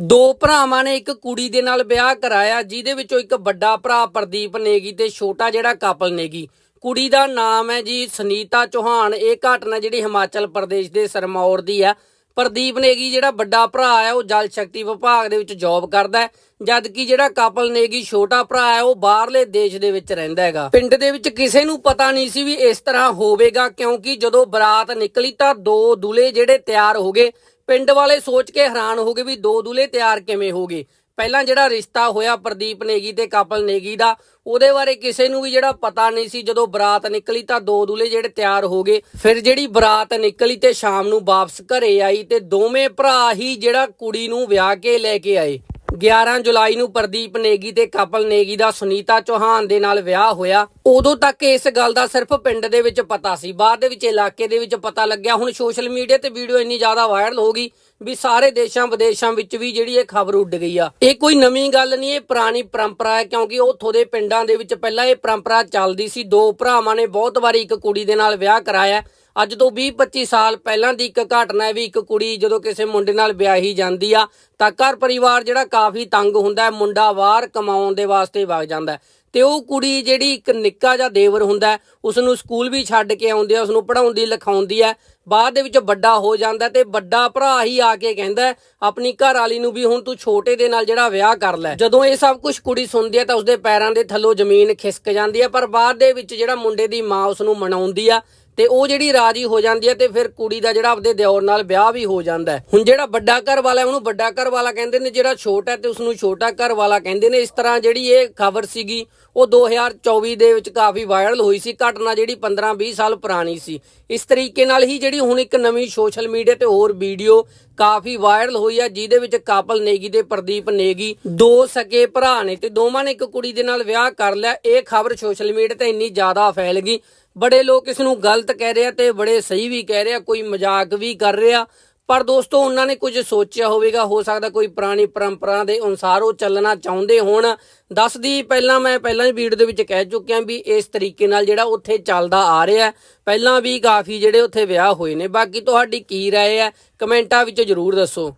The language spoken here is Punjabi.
ਦੋ ਭਰਾਵਾਂ ਨੇ ਇੱਕ ਕੁੜੀ ਦੇ ਨਾਲ ਵਿਆਹ ਕਰਾਇਆ, ਜਿਹਦੇ ਵਿੱਚੋਂ ਇੱਕ ਵੱਡਾ ਭਰਾ ਪ੍ਰਦੀਪ ਨੇਗੀ ਤੇ ਛੋਟਾ ਜਿਹੜਾ ਕਪਲ ਨੇਗੀ। ਕੁੜੀ ਦਾ ਨਾਮ ਹੈ ਜੀ ਸੁਨੀਤਾ ਚੌਹਾਨ। ਇਹ ਘਟਨਾ ਜਿਹੜੀ ਹਿਮਾਚਲ ਪ੍ਰਦੇਸ਼ ਦੇ ਸਰਮੌਰ ਦੀ ਹੈ। ਪ੍ਰਦੀਪ ਨੇਗੀ ਜਿਹੜਾ ਵੱਡਾ ਭਰਾ ਹੈ, ਉਹ ਜਲ ਸ਼ਕਤੀ ਵਿਭਾਗ ਦੇ ਵਿੱਚ ਜੌਬ ਕਰਦਾ ਹੈ। ਜਦ ਕਿ ਜਿਹੜਾ ਕਪਲ ਨੇਗੀ ਛੋਟਾ ਭਰਾ ਹੈ, ਉਹ ਬਾਹਰਲੇ ਦੇਸ਼ ਦੇ ਵਿੱਚ ਰਹਿੰਦਾ ਹੈਗਾ। ਪਿੰਡ ਦੇ ਵਿੱਚ ਕਿਸੇ ਨੂੰ ਪਤਾ ਨਹੀਂ ਸੀ ਵੀ ਇਸ ਤਰ੍ਹਾਂ ਹੋਵੇਗਾ, ਕਿਉਂਕਿ ਜਦੋਂ ਬਰਾਤ ਨਿਕਲੀ ਤਾਂ ਦੋ ਦੁਲੇ ਜਿਹੜੇ ਤਿਆਰ ਹੋ ਗਏ। ਪਿੰਡ ਵਾਲੇ ਸੋਚ ਕੇ ਹੈਰਾਨ ਹੋ ਗਏ ਵੀ ਦੋ ਦੁਲੇ ਤਿਆਰ ਕਿਵੇਂ ਹੋ ਗਏ। ਪਹਿਲਾਂ ਜਿਹੜਾ ਰਿਸ਼ਤਾ ਹੋਇਆ ਪ੍ਰਦੀਪ ਨੇਗੀ ਤੇ ਕਪਲ ਨੇਗੀ ਦਾ, ਉਹਦੇ ਬਾਰੇ ਕਿਸੇ ਨੂੰ ਵੀ ਜਿਹੜਾ ਪਤਾ ਨਹੀਂ ਸੀ। ਜਦੋਂ ਬਰਾਤ ਨਿਕਲੀ ਤਾਂ ਦੋ ਦੁਲੇ ਜਿਹੜੇ ਤਿਆਰ ਹੋ ਗਏ। ਫਿਰ ਜਿਹੜੀ ਬਰਾਤ ਨਿਕਲੀ ਤੇ ਸ਼ਾਮ ਨੂੰ ਵਾਪਸ ਘਰੇ ਆਈ ਤੇ ਦੋਵੇਂ ਭਰਾ ਹੀ ਜਿਹੜਾ ਕੁੜੀ ਨੂੰ ਵਿਆਹ ਕੇ ਲੈ ਕੇ ਆਏ। 11 ਜੁਲਾਈ ਨੂੰ ਪ੍ਰਦੀਪ ਨੇਗੀ ਤੇ ਕਪਲ ਨੇਗੀ ਦਾ ਸੁਨੀਤਾ ਚੌਹਾਨ ਦੇ ਨਾਲ ਵਿਆਹ ਹੋਇਆ। ਉਦੋਂ ਤੱਕ ਇਸ ਗੱਲ ਦਾ ਸਿਰਫ ਪਿੰਡ ਦੇ ਵਿੱਚ ਪਤਾ ਸੀ। ਬਾਅਦ ਦੇ ਵਿੱਚ ਇਲਾਕੇ ਦੇ ਵਿੱਚ ਪਤਾ ਲੱਗਿਆ। ਹੁਣ ਸੋਸ਼ਲ ਮੀਡੀਆ ਤੇ ਵੀਡੀਓ ਇੰਨੀ ਜ਼ਿਆਦਾ ਵਾਇਰਲ ਹੋ ਗਈ ਵੀ ਸਾਰੇ ਦੇਸ਼ਾਂ ਵਿਦੇਸ਼ਾਂ ਵਿੱਚ ਵੀ ਜਿਹੜੀ ਇਹ ਖਬਰ ਉੱਡ ਗਈ ਆ। ਇਹ ਕੋਈ ਨਵੀਂ ਗੱਲ ਨਹੀਂ, ਇਹ ਪੁਰਾਣੀ ਪਰੰਪਰਾ ਹੈ, ਕਿਉਂਕਿ ਉੱਥੋਂ ਦੇ ਪਿੰਡਾਂ ਦੇ ਵਿੱਚ ਪਹਿਲਾਂ ਇਹ ਪਰੰਪਰਾ ਚੱਲਦੀ ਸੀ। ਦੋ ਭਰਾਵਾਂ ਨੇ ਬਹੁਤ ਵਾਰੀ ਇੱਕ ਕੁੜੀ ਦੇ ਨਾਲ ਵਿਆਹ ਕਰਾਇਆ। ਅੱਜ ਤੋਂ 20-25 ਸਾਲ ਪਹਿਲਾਂ ਦੀ ਇੱਕ ਘਟਨਾ ਹੈ ਵੀ ਇੱਕ ਕੁੜੀ ਜਦੋਂ ਕਿਸੇ ਮੁੰਡੇ ਨਾਲ ਵਿਆਹੀ ਜਾਂਦੀ ਆ, ਤਾਂ ਘਰ ਪਰਿਵਾਰ ਜਿਹੜਾ ਕਾਫੀ ਤੰਗ ਹੁੰਦਾ ਹੈ, ਮੁੰਡਾ ਬਾਹਰ ਕਮਾਉਣ ਦੇ ਵਾਸਤੇ ਵਗ ਜਾਂਦਾ ਤੇ ਉਹ ਕੁੜੀ ਜਿਹੜੀ ਇੱਕ ਨਿੱਕਾ ਜਿਹਾ ਦੇਵਰ ਹੁੰਦਾ ਹੈ ਉਸ ਨੂੰ ਸਕੂਲ ਵੀ ਛੱਡ ਕੇ ਆਉਂਦੀ ਹੈ ਉਸ ਨੂੰ ਪੜਾਉਂਦੀ ਲਿਖਾਉਂਦੀ ਹੈ। ਬਾਅਦ ਦੇ ਵਿੱਚ ਵੱਡਾ ਹੋ ਜਾਂਦਾ ਤੇ ਵੱਡਾ ਭਰਾ ਹੀ ਆ ਕੇ ਕਹਿੰਦਾ ਆਪਣੀ ਘਰ ਵਾਲੀ ਨੂੰ ਵੀ ਹੁਣ ਤੂੰ ਛੋਟੇ ਦੇ ਨਾਲ ਜਿਹੜਾ ਵਿਆਹ ਕਰ ਲੈ। ਜਦੋਂ ਇਹ ਸਭ ਕੁਝ ਕੁੜੀ ਸੁਣਦੀ ਹੈ ਤਾਂ ਉਸਦੇ ਪੈਰਾਂ ਦੇ ਥੱਲੋਂ ਜ਼ਮੀਨ ਖਿਸਕ ਜਾਂਦੀ ਹੈ, ਪਰ ਬਾਅਦ ਦੇ ਵਿੱਚ ਜਿਹੜਾ ਮੁੰਡੇ ਦੀ ਮਾਂ ਉਸ ਨੂੰ ਮਨਾਉਂਦੀ ਆ ਤੇ ਉਹ ਜਿਹੜੀ ਰਾਜੀ ਹੋ ਜਾਂਦੀ ਹੈ ਤੇ ਫਿਰ ਕੁੜੀ ਦਾ ਜਿਹੜਾ ਆਪਦੇ ਦਿਓਰ ਨਾਲ ਵਿਆਹ ਵੀ ਹੋ ਜਾਂਦਾ ਹੁਣ ਜਿਹੜਾ ਵੱਡਾ ਘਰ ਵਾਲਾ ਉਹਨੂੰ ਵੱਡਾ ਘਰ ਵਾਲਾ ਕਹਿੰਦੇ ਨੇ, ਜਿਹੜਾ ਛੋਟਾ ਹੈ ਤੇ ਉਸ ਨੂੰ ਛੋਟਾ ਘਰ ਵਾਲਾ ਕਹਿੰਦੇ ਨੇ। ਇਸ ਤਰ੍ਹਾਂ ਜਿਹੜੀ ਇਹ ਖਬਰ ਸੀਗੀ, ਉਹ 2024 ਦੇ ਵਿੱਚ ਕਾਫੀ ਵਾਇਰਲ ਹੋਈ ਸੀ। ਘਟਨਾ ਜਿਹੜੀ 15-20 ਸਾਲ ਪੁਰਾਣੀ ਸੀ। ਇਸ ਤਰੀਕੇ ਨਾਲ ਹੀ ਜਿਹੜੀ ਹੁਣ ਇੱਕ ਨਵੀਂ ਸੋਸ਼ਲ ਮੀਡੀਆ ਤੇ ਹੋਰ ਵੀਡੀਓ ਕਾਫੀ ਵਾਇਰਲ ਹੋਈ ਆ ਜਿਹਦੇ ਵਿੱਚ ਕਪਲ ਨੇਗੀ ਤੇ ਪ੍ਰਦੀਪ ਨੇਗੀ। ਦੋ ਸਕੇ ਭਰਾ ਨੇ ਤੇ ਦੋਵਾਂ ਨੇ ਇੱਕ ਕੁੜੀ ਦੇ ਨਾਲ ਵਿਆਹ ਕਰ ਲਿਆ। ਇਹ ਖਬਰ ਸੋਸ਼ਲ ਮੀਡੀਆ ਤੇ ਇੰਨੀ ਜ਼ਿਆਦਾ ਫੈਲ ਗਈ ਬੜੇ ਲੋਕ ਇਸ ਨੂੰ ਗਲਤ ਕਹਿ ਰਹੇ ਆ ਤੇ ਬੜੇ ਸਹੀ ਵੀ ਕਹਿ ਰਹੇ ਆ, ਕੋਈ ਮਜ਼ਾਕ ਵੀ ਕਰ ਰਿਹਾ। ਪਰ ਦੋਸਤੋ, ਉਹਨਾਂ ਨੇ ਕੁਝ ਸੋਚਿਆ ਹੋਵੇਗਾ, ਹੋ ਸਕਦਾ ਕੋਈ ਪੁਰਾਣੀ ਪਰੰਪਰਾ ਦੇ ਅਨੁਸਾਰ ਉਹ ਚੱਲਣਾ ਚਾਹੁੰਦੇ ਹੋਣ। ਦੱਸਦੀ, ਪਹਿਲਾਂ ਮੈਂ ਪਹਿਲਾਂ ਹੀ ਵੀਡੀਓ ਦੇ ਵਿੱਚ ਕਹਿ ਚੁੱਕਿਆ ਵੀ ਇਸ ਤਰੀਕੇ ਨਾਲ ਜਿਹੜਾ ਉੱਥੇ ਚੱਲਦਾ ਆ ਰਿਹਾ। ਪਹਿਲਾਂ ਵੀ ਕਾਫੀ ਜਿਹੜੇ ਉੱਥੇ ਵਿਆਹ ਹੋਏ ਨੇ। ਬਾਕੀ ਤੁਹਾਡੀ ਕੀ ਰਾਏ ਹੈ? ਕਮੈਂਟਾਂ ਵਿੱਚ ਜਰੂਰ ਦੱਸੋ।